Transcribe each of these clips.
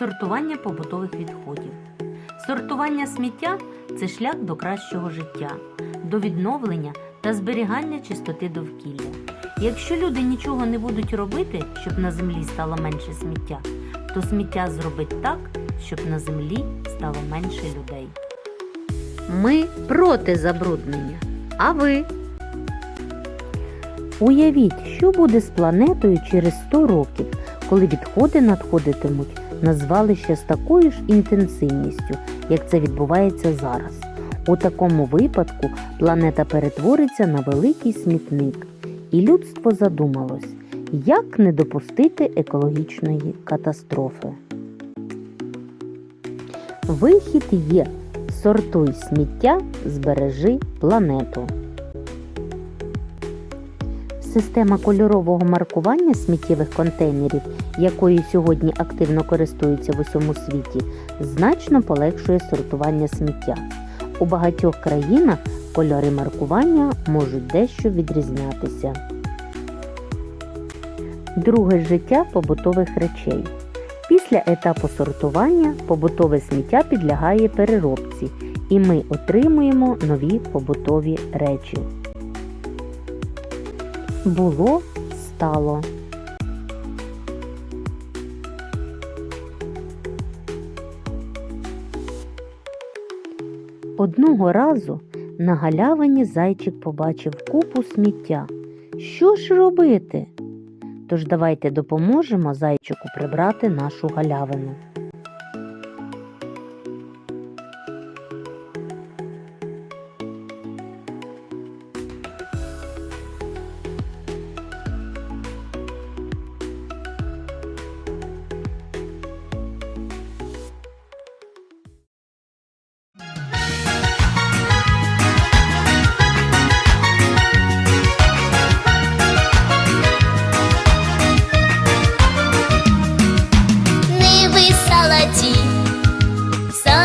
Сортування побутових відходів. Сортування сміття це шлях до кращого життя, до відновлення та зберігання чистоти довкілля. Якщо люди нічого не будуть робити, щоб на землі стало менше сміття, то сміття зробить так, щоб на землі стало менше людей. Ми проти забруднення. А ви? Уявіть, що буде з планетою через 100 років, коли відходи надходитимуть на звалище з такою ж інтенсивністю, як це відбувається зараз. У такому випадку планета перетвориться на великий смітник, і людство задумалось, як не допустити екологічної катастрофи. Вихід є: сортуй сміття, збережи планету. Система кольорового маркування сміттєвих контейнерів, якою сьогодні активно користуються в усьому світі, значно полегшує сортування сміття. У багатьох країнах кольори маркування можуть дещо відрізнятися. Друге життя побутових речей. Після етапу сортування побутове сміття підлягає переробці, і ми отримуємо нові побутові речі. Було стало. Одного разу на галявині зайчик побачив купу сміття. Що ж робити? Тож давайте допоможемо зайчику прибрати нашу галявину.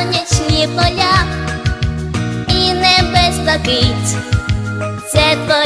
Сонячні поля і небес блакить. Це твоя